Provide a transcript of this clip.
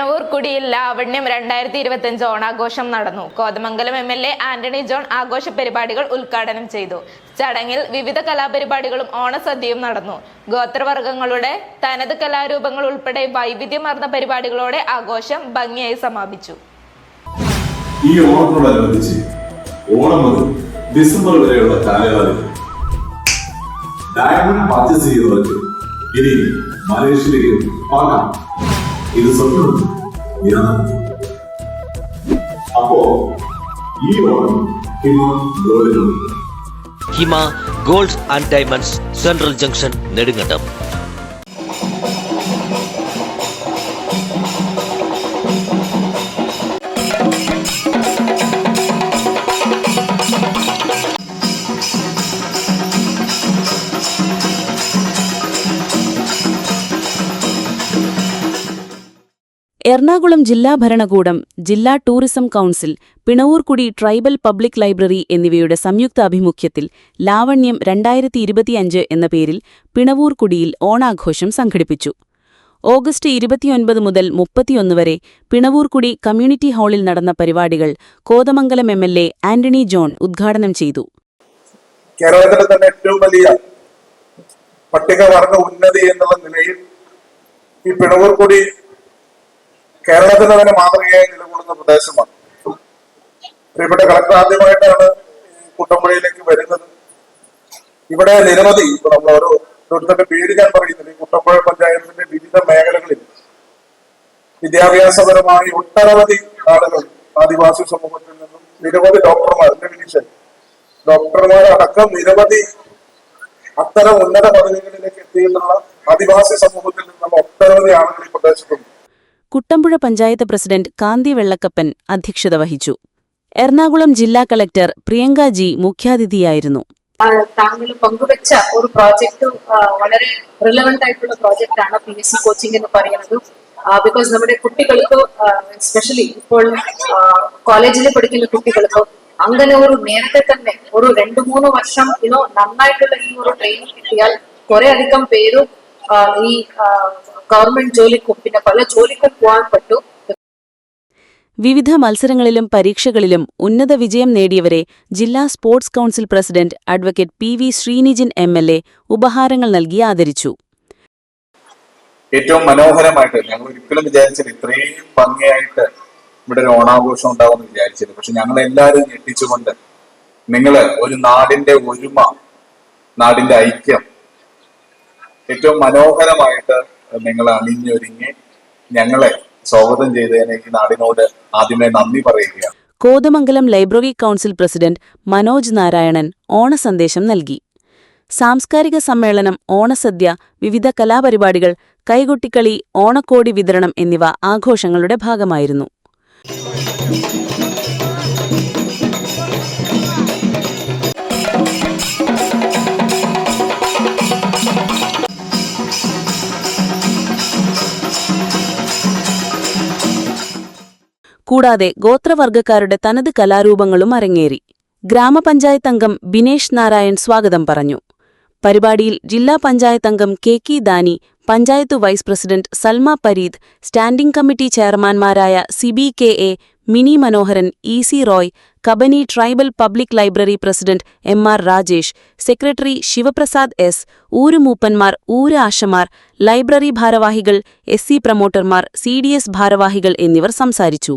പിണവൂർ കുടിയിൽ ലാവണ്യം രണ്ടായിരത്തി ഇരുപത്തിയഞ്ച് ഓണാഘോഷം നടന്നു. Kothamangalam M L A Antony John ആഘോഷ പരിപാടികൾ ഉദ്ഘാടനം ചെയ്തു. ചടങ്ങിൽ വിവിധ കലാപരിപാടികളും ഓണസദ്യയും നടന്നു. ഗോത്രവർഗങ്ങളുടെ തനത് കലാരൂപങ്ങൾ ഉൾപ്പെടെ വൈവിധ്യമാർന്ന പരിപാടികളോടെ ആഘോഷം ഭംഗിയായി സമാപിച്ചു. ഈ ഓണത്തോടനുബന്ധിച്ച് ഓണം മുതൽ ഡിസംബർ വരെയുള്ള കാലയളവിൽ ഡയമണ്ട് പർച്ചേസ് ഇനി മലേഷ്യയിലേക്ക് പോകാം. ഇത് ഞാൻ അപ്പോ ഈ Onam Hima Gold Hima Gold and Diamonds Central Junction Nedumkandam. Ernakulam ജില്ലാ ഭരണകൂടം ജില്ലാ tourism council Pinavoorkudi tribal public library എന്നിവയുടെ സംയുക്താഭിമുഖ്യത്തിൽ ലാവണ്യം രണ്ടായിരത്തി ഇരുപത്തിയഞ്ച് എന്ന പേരിൽ പിണവൂർക്കുടിയിൽ ഓണാഘോഷം സംഘടിപ്പിച്ചു. ഓഗസ്റ്റ് ഇരുപത്തിയൊൻപത് മുതൽ മുപ്പത്തിയൊന്ന് വരെ പിണവൂർക്കുടി കമ്മ്യൂണിറ്റി ഹാളിൽ നടന്ന പരിപാടികൾ Kothamangalam M L A Antony John ഉദ്ഘാടനം ചെയ്തു. കേരളത്തിലെ തന്നെ ഏറ്റവും വലിയ പട്ടികവർഗ ഉന്നതി എന്നുള്ള നിലയിൽ ഈ പിണവൂർക്കുടി കേരളത്തിന് തന്നെ മാതൃകയായി നിലകൊള്ളുന്ന പ്രദേശമാണ്. പ്രിയപ്പെട്ട കളക്ടർ ആദ്യമായിട്ടാണ് കുട്ടമ്പുഴയിലേക്ക് വരുന്നത്. ഇവിടെ നിരവധി ഇപ്പൊ നമ്മൾ ഓരോ ഓരോരുത്തരുടെ പേര് ഞാൻ പറയുന്നില്ല. കുട്ടമ്പുഴ പഞ്ചായത്തിന്റെ വിവിധ മേഖലകളിൽ വിദ്യാഭ്യാസപരമായി ഒട്ടനവധി ആളുകൾ ആദിവാസി സമൂഹത്തിൽ നിന്നും നിരവധി ഡോക്ടർമാർ എന്റെ വിനീഷൻ ഡോക്ടർമാരടക്കം നിരവധി അത്തരം ഉന്നത പദവികളിലേക്ക് എത്തിയിട്ടുള്ള ആദിവാസി സമൂഹത്തിൽ നിന്നുള്ള ഒട്ടനവധി ആളുകൾ ഈ പ്രദേശത്തുണ്ട്. കുട്ടമ്പുഴ പഞ്ചായത്ത് പ്രസിഡന്റ് കാന്തി വെള്ളക്കപ്പൻ അധ്യക്ഷത വഹിച്ചു. എറണാകുളം ജില്ലാ കളക്ടർ പ്രിയങ്ക ജി മുഖ്യാതിഥിയായിരുന്നു. താങ്കൾ പങ്കുവെച്ച ഒരു പ്രോജക്റ്റ് വളരെ റിലവന്റ് ആയിട്ടുള്ള പ്രോജക്റ്റ് ആണ് പി എസ് സി കോച്ചിങ് എന്ന് പറയുന്നത്. ബിക്കോസ് നമ്മുടെ കുട്ടികൾക്ക് എസ്പെഷ്യലി ഇപ്പോൾ കോളേജിൽ പഠിക്കുന്ന കുട്ടികൾക്ക് അങ്ങനെ ഒരു നേരത്തെ തന്നെ ഒരു രണ്ടു മൂന്ന് വർഷം ഇനോ നന്നായിട്ടുള്ള ഈ ഒരു ട്രെയിനിങ് കിട്ടിയാൽ കുറെ അധികം പേരും ഈ ഗവൺമെന്റ് ജോലിക്കും പിന്നെ പല ജോലിക്കും പോകാൻ പറ്റും. വിവിധ മത്സരങ്ങളിലും പരീക്ഷകളിലും ഉന്നത വിജയം നേടിയവരെ ജില്ലാ sports council president advocate P V Sreenijin M L A ഉപഹാരങ്ങൾ നൽകി ആദരിച്ചു. ഏറ്റവും മനോഹരമായിട്ട് ഞങ്ങൾ ഒരിക്കലും വിചാരിച്ചില്ല ഇത്രയും ഭംഗിയായിട്ട് ഇവിടെ ഒരു ഓണാഘോഷം ഉണ്ടാവുമെന്ന് വിചാരിച്ചില്ല. പക്ഷെ ഞങ്ങൾ എല്ലാവരും ഞെട്ടിച്ചുകൊണ്ട് നിങ്ങൾ ഒരു നാടിന്റെ ഒരുമ നാടിന്റെ ഐക്യം ഏറ്റവും മനോഹരമായിട്ട് നിങ്ങൾ അണിഞ്ഞൊരുങ്ങി ഞങ്ങളെ സ്വാഗതം ചെയ്തതിന് ഈ നാടിനോട് ആദ്യമേ നന്ദി പറയുകയാണ്. Kothamangalam library council president Manoj Narayanan ഓണസന്ദേശം നൽകി. സാംസ്കാരിക സമ്മേളനം ഓണസദ്യ വിവിധ കലാപരിപാടികൾ കൈകൊട്ടിക്കളി ഓണക്കോടി വിതരണം എന്നിവ ആഘോഷങ്ങളുടെ ഭാഗമായിരുന്നു. കൂടാതെ ഗോത്രവർഗക്കാരുടെ തനത് കലാരൂപങ്ങളും അരങ്ങേറി. ഗ്രാമപഞ്ചായത്ത് അംഗം ബിനേഷ് നാരായൺ സ്വാഗതം പറഞ്ഞു. പരിപാടിയിൽ ജില്ലാ പഞ്ചായത്ത് അംഗം K Ki Dani panchayat vice president Salma Pareed standing committee ചെയർമാൻമാരായ Sibi K A Mini Manoharan E C Roy Kabani tribal public library president M R Rajesh secretary Sivaprasad S ഊരുമൂപ്പന്മാർ ഊര് ആശമാർ ലൈബ്രറി ഭാരവാഹികൾ എസ് സി പ്രമോട്ടർമാർ C D S ഭാരവാഹികൾ എന്നിവർ സംസാരിച്ചു.